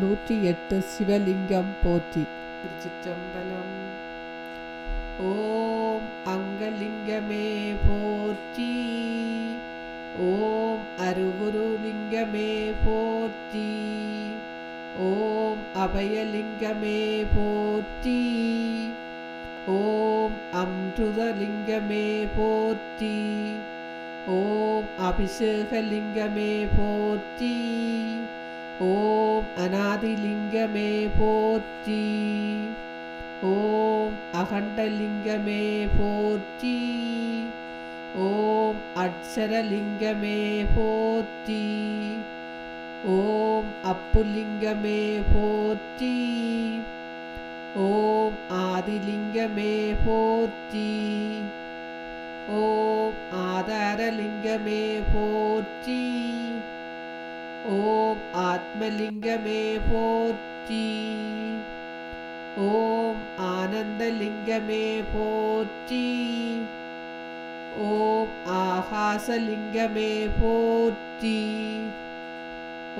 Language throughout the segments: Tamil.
நூற்றி எட்டு சிவலிங்கம் போற்றி திருச்சிற்றம்பலம் ஓம் அங்கலிங்கமே போற்றி ஓம் அருகுருலிங்கமே போற்றி ஓம் அபயலிங்கமே போற்றி ஓம் அம்ருதலிங்கமே போற்றி ஓம் அபிஷேகலிங்கமே போற்றி ஓம் அநாதிலிங்கமே போற்றி. ஓம் அகண்டலிங்கமே போற்றி. ஓம் அட்சரலிங்கமே போற்றி. ஓம் அப்புலிங்கமே போற்றி. ஓம் ஆதிலிங்கமே போற்றி. ஓம் ஆதாரலிங்கமே போற்றி. ஓம் ஆத்மலிங்கமே போற்றி ஓம் ஆனந்தலிங்கமே போற்றி ஓம் ஆகாசலிங்கமே போற்றி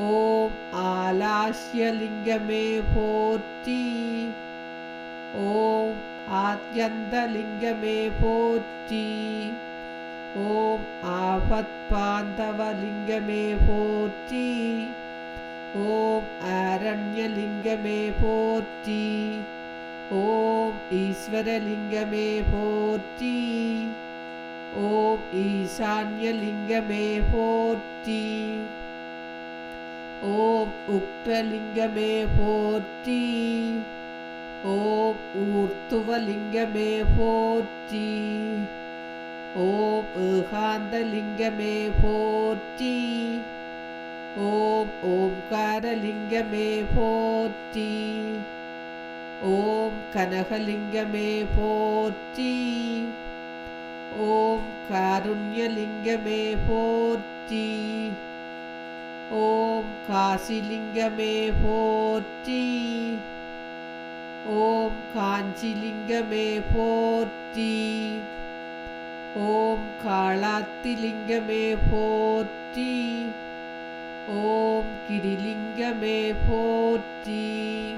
ஓம் ஆலாஷ்யலிங்கமே போற்றி ஓம் ஆத்யந்தலிங்கமே போற்றி ஆபத்பாந்தவலிங்கமே போற்றி. ஓம் அரண்யலிங்கமே போற்றி. ஓம் ஈஸ்வரலிங்கமே போற்றி. ஓம் ஈசான்யலிங்கமே போற்றி. ஓம் உக்ரலிங்கமே போற்றி. ஓம் ஊர்த்துவலிங்கமே போற்றி. ஓம் ஏகாந்தலிங்கமே போற்றி. ஓம் ஓம்காரலிங்கமே போற்றி. ஓம் கனகலிங்கமே போற்றி. ஓம் காருண்யலிங்கமே போற்றி. ஓம் காசிலிங்கமே போற்றி. ஓம் காஞ்சிலிங்கமே போற்றி. ஓம் காளாத்திலிங்கமே போற்றி. ஓம் கிரிலிங்கமே போற்றி.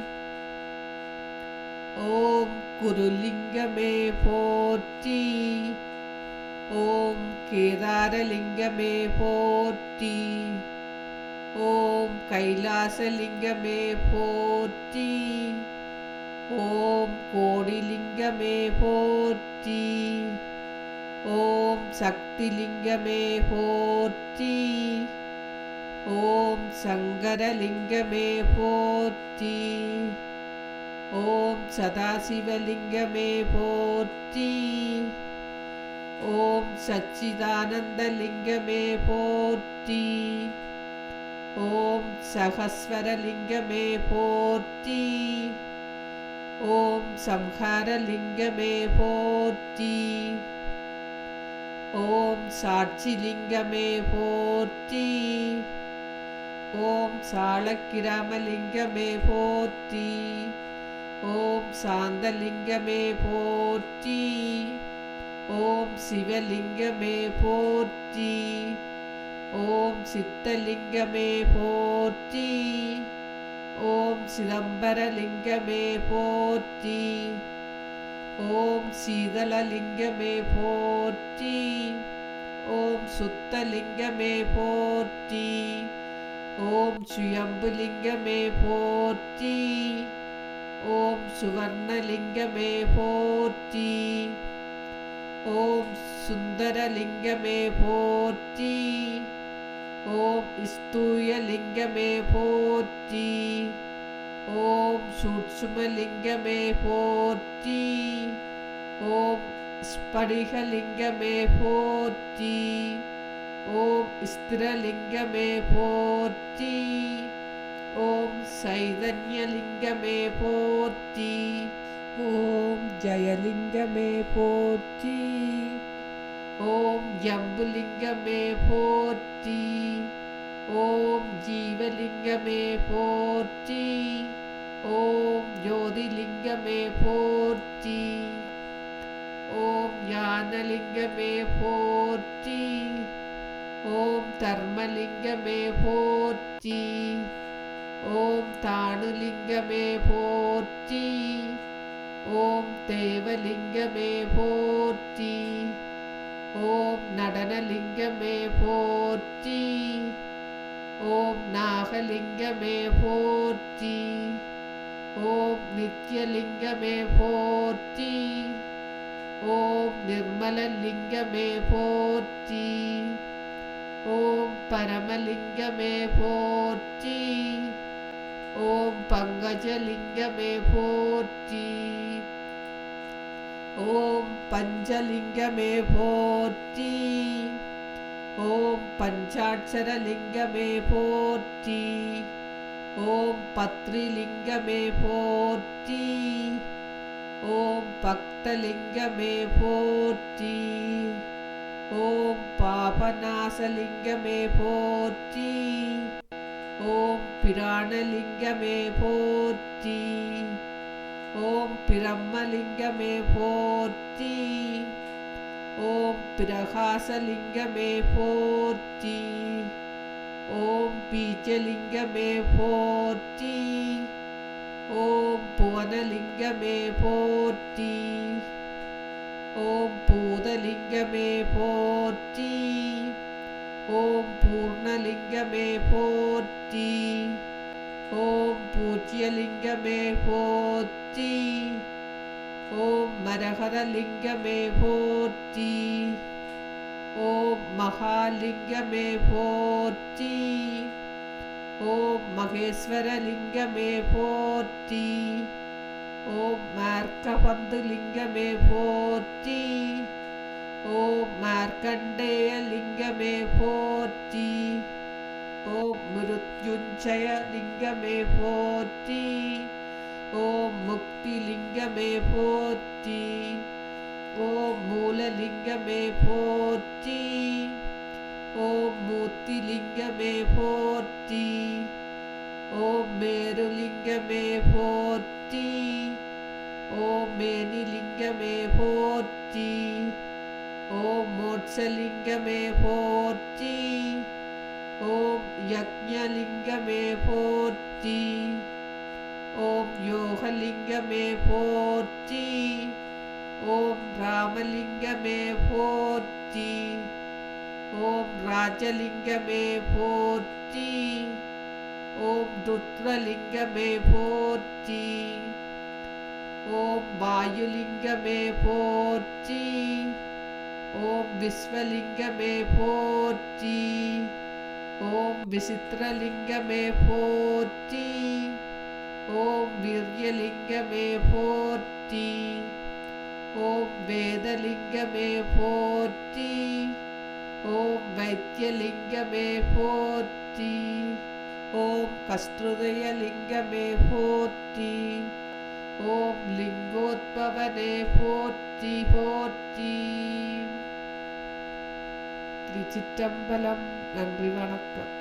ஓம் குருலிங்கமே போற்றி. ஓம் கேதாரலிங்கமே போற்றி. ஓம் கைலாசலிங்கமே போற்றி. ஓம் கோடிலிங்கமே போற்றி. ஓம் சக்திலிங்கமே போற்றி ஓம் சங்கரலிங்கமே போற்றி ஓம் சதாசிவலிங்கமே போற்றி ஓம் சச்சிதானந்தலிங்கமே போற்றி ஓம் சகஸ்வரலிங்கமே போற்றி ஓம் சம்ஹாரலிங்கமே போற்றி ஓம் சாட்சிலிங்கமே போற்றி. ஓம் சாளக்கிராமலிங்கமே போற்றி. ஓம் சாந்தலிங்கமே போற்றி. ஓம் சிவலிங்கமே போற்றி. ஓம் சித்தலிங்கமே போற்றி. ஓம் சிதம்பரலிங்கமே போற்றி. ஓம் சீதளலிங்கமே போற்றி. ஓம் சுத்தலிங்கமே போற்றி. ஓம் சுயம்புலிங்கமே போற்றி. ஓம் சுவர்ணலிங்கமே போற்றி. ஓம் சுந்தரலிங்கமே போற்றி. ஓம் ஸ்தூயலிங்கமே போற்றி. ஓம் சூட்சுமலிங்கமே போற்றி. ஓம் ஸ்படிகலிங்கமே போற்றி. ஓம் ஸ்திரலிங்கமே போற்றி. ஓம் சைதன்யலிங்கமே போற்றி. ஓம் ஜயலிங்கமே போற்றி. ஓம் ஜம்புலிங்கமே போற்றி. ஓம் ஜீவலிங்கமே போற்றி. ஓம் ஜோதிலிங்கமே போற்றி. ஓம் ஞானலிங்கமே போற்றி. ஓம் தர்மலிங்கமே போற்றி. ஓம் தானுலிங்கமே போற்றி. ஓம் தேவலிங்கமே போற்றி. ஓம் நடனலிங்கமே போற்றி. ஓம் நாகலிங்கமே போற்றி. ஓம் நித்யலிங்கமே போற்றி. ஓம் நிர்மலலிங்கமே போற்றி. ஓம் பரமலிங்கமே போற்றி. ஓம் பங்கஜலிங்கமே போற்றி. ஓம் பஞ்சலிங்கமே போற்றி. ஓம் பஞ்சாட்சரலிங்கமே போற்றி. ஓம் பத்ரிலிங்கமே போற்றி. ஓம் பக்தலிங்கமே போற்றி. ஓம் பாபநாசலிங்கமே போற்றி. ஓம் பிராணலிங்கமே போற்றி. ஓம் பிரம்மலிங்கமே போற்றி. ஓம் பிரகாசலிங்கமே போற்றி. ஓம் பீஜலிங்கமே போற்றி. ஓம் புவனலிங்கமே போற்றி. ஓம் பூதலிங்கமே போற்றி. ஓம் பூர்ணலிங்கமே போற்றி. ஓம் பூஜ்யலிங்கமே போற்றி. ஓம் மரகதலிங்கமே போற்றி. ॐ महालिङ्गमेभोर्ति। ॐ महेश्वरलिङ्गमेभोर्ति। ॐ मार्कपन्दुलिङ्गमेभोर्ति ॐ मार्कण्डेयलिङ्गमेभोर्ति। ॐ मृत्युञ्जयलिङ्गमेभोर्ति। ॐ िङ्गमेश्वरलिङ्गमेक्तिलिङ्गमे ஓம் மிருத்யுஞ்சய போற்றி ஓம் முக்தி லிங்கமே மூலலிங்கமே போற்றி. ஓம் மூர்த்திலிங்கமே போற்றி. ஓம் மேருலிங்கமே போற்றி. ஓம் மேனிலிங்கமே போற்றி. ஓம் மோட்சலிங்கமே போற்றி. ஓம் யக்ஞலிங்கமே போற்றி. ஓம் யோகலிங்கமே போற்றி. ஓம் ராமலிங்கமே போற்றி ஓம் ராஜலிங்கமே போற்றி ஓம் ருத்ரலிங்கமே போற்றி ஓம் வாயுலிங்கமே போற்றி ஓம் விஸ்வலிங்கமே போற்றி ஓம் விசித்திரலிங்கமே போற்றி ஓம் வீரியலிங்கமே போற்றி ஓம் வேதலிங்கமே போற்றி ஓம் வைத்தியலிங்கமே போற்றி ஓம் கஸ்ருதயலிங்கமே போற்றி ஓம் லிங்கோத்பவனே போற்றி போற்றி திருச்சிற்றம்பலம் நன்றி வணக்கம்